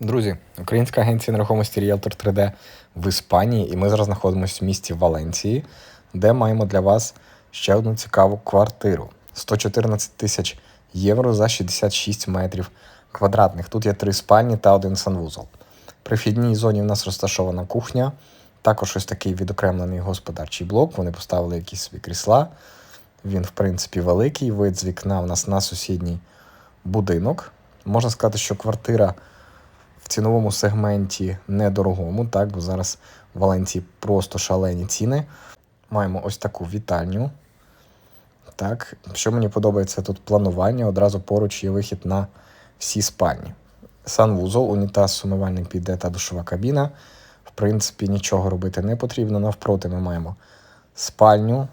Друзі, українська агенція нерухомості Realtor 3D в Іспанії, і ми зараз знаходимося в місті Валенції, де маємо для вас ще одну цікаву квартиру. 114 тисяч євро за 66 метрів квадратних. Тут є три спальні та один санвузол. При вхідній зоні в нас розташована кухня, також ось такий відокремлений господарчий блок. Вони поставили якісь свої крісла. Він, в принципі, великий. Вид з вікна у нас на сусідній будинок. Можна сказати, що квартира в ціновому сегменті недорогому, так, бо зараз в Валенції просто шалені ціни. Маємо ось таку вітальню. Так, що мені подобається тут планування, одразу поруч є вихід на всі спальні. Санвузол, унітаз, сумивальник піде та душова кабіна. В принципі, нічого робити не потрібно. Навпроти ми маємо спальню.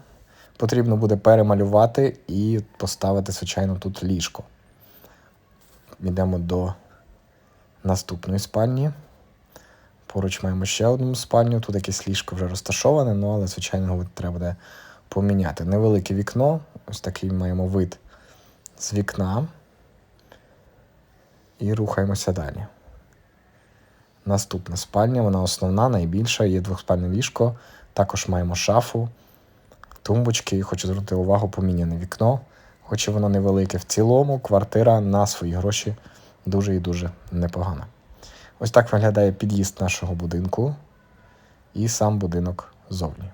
Потрібно буде перемалювати і поставити, звичайно, тут ліжко. Йдемо до наступної спальні. Поруч маємо ще одну спальню. Тут якесь ліжко вже розташоване, ну але, звичайно, його треба буде поміняти. Невелике вікно, ось такий маємо вид з вікна. І рухаємося далі. Наступна спальня, вона основна, найбільша, є двохспальне ліжко. Також маємо шафу, тумбочки. Хочу звернути увагу, поміняне вікно. Хоч воно невелике. В цілому квартира на свої гроші дуже і дуже непогана. Ось так виглядає під'їзд нашого будинку і сам будинок ззовні.